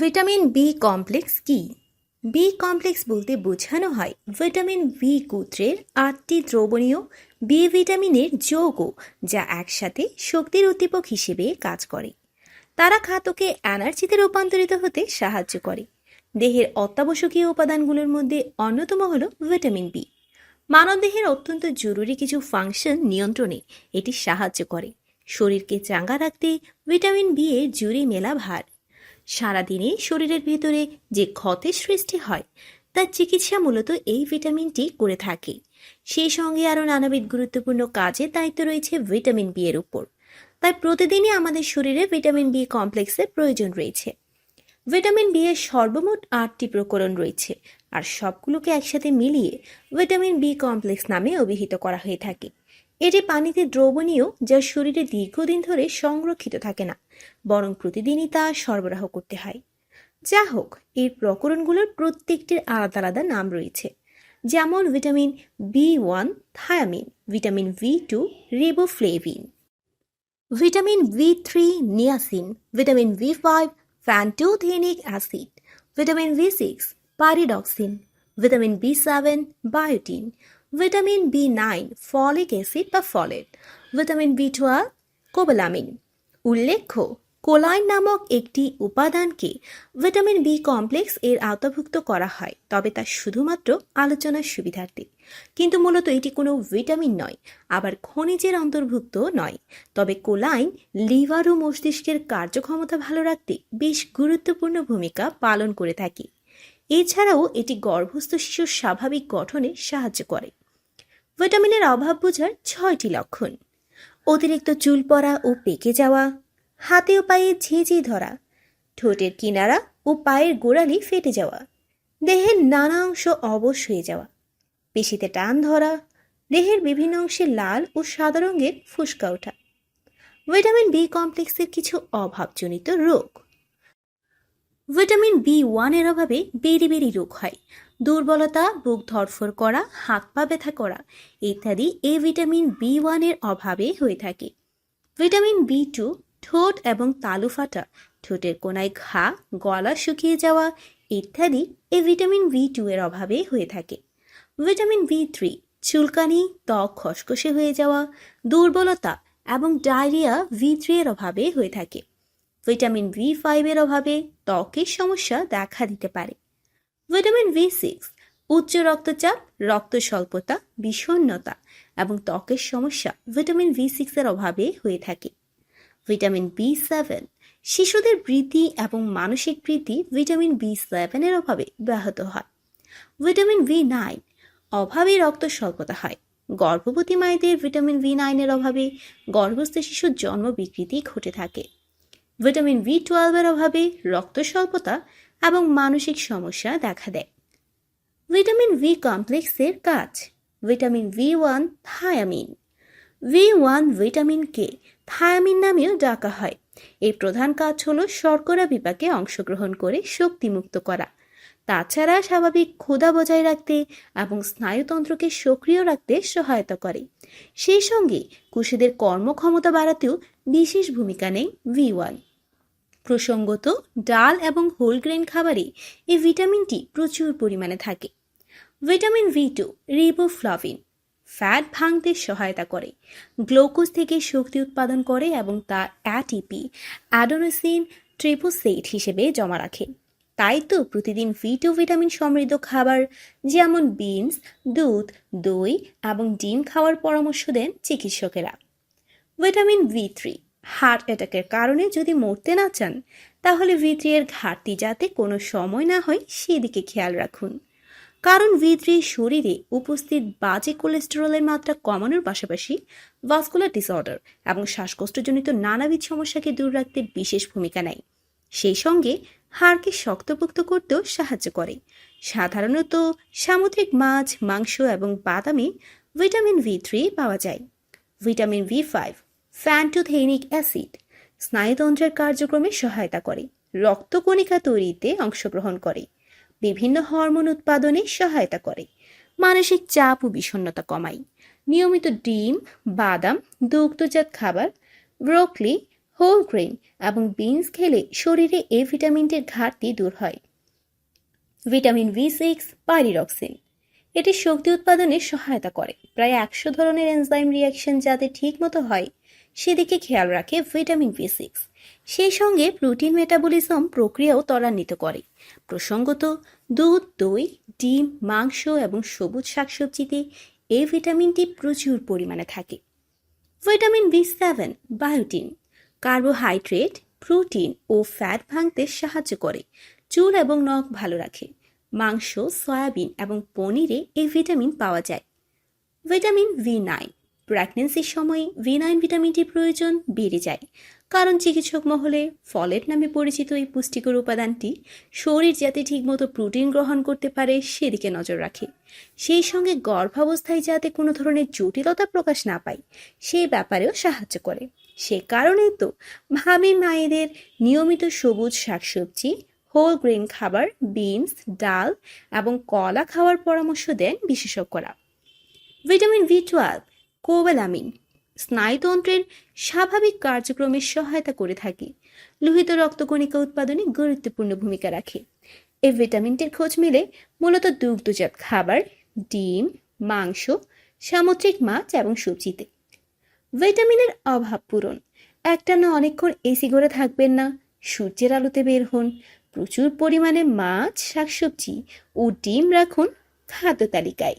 Vitamin B complex কি? B complex বলতে বোঝানো হয় ভিটামিন বি গোত্রের আটটি দ্রবণীয়, বি ভিটামিনের যৌগ যা একসাথে শক্তির উদ্দীপক হিসেবে কাজ করে। তারা খাতকে এনার্জিতে রূপান্তরিত হতে সাহায্য করে। দেহের অত্যাবশ্যকীয় উপাদানগুলোর মধ্যে অন্যতম হল ভিটামিন বি। মানবদেহের অত্যন্ত জরুরি কিছু ফাংশন নিয়ন্ত্রণে এটি সাহায্য করে। শরীরকে চাঙ্গা রাখতে ভিটামিন বি এর জুড়ি মেলা ভার। সারাদিনে শরীরের ভেতরে যে ক্ষতের সৃষ্টি হয়, তার চিকিৎসা মূলত এই ভিটামিনটি করে থাকে। সেই সঙ্গে আরও নানাবিধ গুরুত্বপূর্ণ কাজের দায়িত্ব রয়েছে ভিটামিন বি এর উপর। তাই প্রতিদিনই আমাদের শরীরে ভিটামিন বি কমপ্লেক্সের প্রয়োজন রয়েছে। ভিটামিন বি এর সর্বমোট আটটি প্রকরণ রয়েছে, আর সবগুলোকে একসাথে মিলিয়ে ভিটামিন বি কমপ্লেক্স নামে অভিহিত করা হয়ে থাকে। এটি পানিতে দ্রবণীয় যা শরীরে দীর্ঘদিন ধরে সংরক্ষিত থাকে না, বরং প্রতিদিনই তা সরবরাহ করতে হয়। যা হোক এর প্রকরণগুলোর প্রত্যেকটির আলাদা আলাদা নাম রয়েছে, যেমন vitamin B one, thiamine, vitamin B two, riboflavin. Vitamin B three, niacin, vitamin B five, pantothenic acid, vitamin B six, pyridoxine, vitamin B seven, biotin vitamin B nine, folic acid বা folate. Vitamin B twelve, cobalamin. উল্লেখ্য, choline নামক একটি উপাদানকে vitamin B complex এর আওতাভুক্ত করা হয়, তবে তা শুধুমাত্র আলোচনার সুবিধার্থে। কিন্তু মূলত এটি কোনো ভিটামিন নয়, আবার খনিজের অন্তর্ভুক্ত নয়। তবে কোলাইন লিভার ও মস্তিষ্কের কার্যক্ষমতা ভালো রাখতে বেশ গুরুত্বপূর্ণ ভূমিকা পালন করে থাকে। এছাড়াও এটি গর্ভস্থ শিশুর স্বাভাবিক গঠনে সাহায্য করে। ভিটামিনের অভাব বোঝার ছয়টি লক্ষণ। অতিরিক্ত চুল পড়া ও পেকে যাওয়া, হাতে ও পায়ে ঝিঝি ধরা, ঠোঁটের কিনারা ও পায়ের গোড়ালি ফেটে যাওয়া, দেহের নানা অংশ অবশ হয়ে যাওয়া, পেশিতে টান ধরা, দেহের বিভিন্ন অংশে লাল ও সাদা রঙের ফুসকা ওঠা। ভিটামিন বি কমপ্লেক্সের কিছু অভাবজনিত রোগ। ভিটামিন বি ওয়ানের অভাবে বেরি বেরি রোগ হয়। দুর্বলতা, বুক ধরফর করা, হাত পা ব্যথা করা ইত্যাদি এ ভিটামিন বি ওয়ানের অভাবে হয়ে থাকে। ভিটামিন বি টু ঠোঁট এবং তালু ফাটা, ঠোঁটের কোনায় ঘা, গলা শুকিয়ে যাওয়া ইত্যাদি এ ভিটামিন বি টু এর অভাবে হয়ে থাকে। ভিটামিন বি থ্রি চুলকানি, ত্বক খসখসে হয়ে যাওয়া, দুর্বলতা এবং ডায়রিয়া ভি থ্রি এর অভাবে হয়ে থাকে। ভিটামিন বি ফাইভের অভাবে ত্বকের সমস্যা দেখা দিতে পারে। ভিটামিন বি সিক্স উচ্চ রক্তচাপ, রক্ত স্বল্পতা বিষণ্নতা এবং ত্বকের সমস্যা ভিটামিন বি সিক্সের অভাবে হয়ে থাকে। ভিটামিন বি সেভেন শিশুদের বৃদ্ধি এবং মানসিক বৃদ্ধি ভিটামিন বি সেভেনের অভাবে ব্যাহত হয়। ভিটামিন বি নাইন অভাবে রক্ত স্বল্পতা হয়। গর্ভবতী মায়েদের ভিটামিন বি নাইনের অভাবে গর্ভস্থ শিশুর জন্ম বিকৃতি ঘটে থাকে। ভিটামিন বি টুয়েলভের অভাবে রক্ত স্বল্পতা এবং মানসিক সমস্যা দেখা দেয়। ভিটামিন ভি কমপ্লেক্সের কাজ। Vitamin B one thiamine. B one vitamin কে থায়ামিন নামেও ডাকা হয়। এর প্রধান কাজ হলো শর্করা বিপাকে অংশগ্রহণ করে শক্তিমুক্ত করা। তাছাড়া স্বাভাবিক ক্ষুধা বজায় রাখতে এবং স্নায়ুতন্ত্রকে সক্রিয় রাখতে সহায়তা করে। সেই সঙ্গে কুশীদের কর্মক্ষমতা বাড়াতেও বিশেষ ভূমিকা নেই ভি ওয়ান প্রসঙ্গত ডাল এবং হোল গ্রেন খাবারে এই ভিটামিনটি প্রচুর পরিমাণে থাকে। Vitamin B two, riboflavin, fat ভাঙতে সহায়তা করে, গ্লুকোজ থেকে শক্তি উৎপাদন করে এবং তা অ্যাটিপি অ্যাডোনোসিন ট্রিপোসেট হিসেবে জমা রাখে। তাই তো প্রতিদিন ভি টু ভিটামিন সমৃদ্ধ খাবার যেমন বিনস, দুধ, দই এবং ডিম খাওয়ার পরামর্শ দেন চিকিৎসকেরা। ভিটামিন ভি থ্রি হার্ট অ্যাটাকের কারণে যদি মরতে না চান, তাহলে ভি থ্রি এর ঘাটতি যাতে কোনো সময় না হয় সেদিকে খেয়াল রাখুন। কারণ ভি থ্রি শরীরে উপস্থিত বাজে কোলেস্টেরলের মাত্রা কমানোর পাশাপাশি ভাস্কুলার ডিসঅর্ডার এবং শ্বাসকষ্টজনিত নানাবিধ সমস্যাকে দূর রাখতে বিশেষ ভূমিকা নেয়। সেই সঙ্গে হাড়কে শক্তপোক্ত করতেও সাহায্য করে। সাধারণত সামুদ্রিক মাছ, মাংস এবং বাদামে ভিটামিন ভি থ্রি পাওয়া যায়। Vitamin B five pantothenic acid স্নায়ুতন্ত্রের কার্যক্রমে সহায়তা করে, রক্তকণিকা তৈরিতে অংশগ্রহণ করে, বিভিন্ন হরমোন উৎপাদনে সহায়তা করে, মানসিক চাপ ও বিষণ্ণতা কমায়। নিয়মিত ডিম, বাদাম, দুগ্ধজাত খাবার, ব্রোকলি, হোল গ্রেন এবং বিনস খেলে শরীরে এ ভিটামিনটির ঘাটতি দূর হয়। ভিটামিন বি সিক্স পাইরিরক্সিন এটি শক্তি উৎপাদনে সহায়তা করে। প্রায় একশো ধরনের এনজাইম রিয়াকশন যাতে ঠিকমতো হয় সেদিকে খেয়াল রাখে ভিটামিন বি সিক্স। সেই সঙ্গে প্রোটিন মেটাবলিজম প্রক্রিয়াও ত্বরান্বিত করে। প্রসঙ্গত, দুধ, দই, ডিম, মাংস এবং সবুজ শাকসবজিতে এই ভিটামিনটি প্রচুর পরিমাণে থাকে। Vitamin B seven, biotin, carbohydrate, protein ও ফ্যাট ভাঙতে সাহায্য করে, চুল এবং নখ ভালো রাখে। মাংস, সয়াবিন এবং পনিরে এই ভিটামিন পাওয়া যায়। ভিটামিন ভি নাইন প্রেগনেন্সির সময় ভি নাইন ভিটামিনটির প্রয়োজন বেড়ে যায়। কারণ চিকিৎসক মহলে ফলেট নামে পরিচিত এই পুষ্টিকর উপাদানটি শরীর যাতে ঠিকমতো প্রোটিন গ্রহণ করতে পারে সেদিকে নজর রাখে। সেই সঙ্গে গর্ভাবস্থায় যাতে কোনো ধরনের জটিলতা প্রকাশ না পায় সেই ব্যাপারেও সাহায্য করে। সে কারণেই তো ভাবি মায়েদের নিয়মিত সবুজ শাকসবজি, হোল গ্রেন খাবার, বিনস, ডাল এবং কলা খাওয়ার পরামর্শ দেন বিশেষজ্ঞরা। ভিটামিন বি টুয়েলভ কোবেলামিন স্নায়ুতন্ত্রের স্বাভাবিক কার্যক্রমে সহায়তা করে থাকে। লোহিত রক্তকণিকা উৎপাদনে গুরুত্বপূর্ণ ভূমিকা রাখে। এই ভিটামিনটির খোঁজ মিলে মূলত দুগ্ধজাত খাবার, ডিম, মাংস, সামুদ্রিক মাছ এবং সবজিতে। ভিটামিনের অভাব পূরণ। একটানা অনেকক্ষণ এসি ঘরে থাকবেন না, সূর্যের আলোতে বের হন, প্রচুর পরিমাণে মাছ, শাকসবজি ও ডিম রাখুন খাদ্য তালিকায়।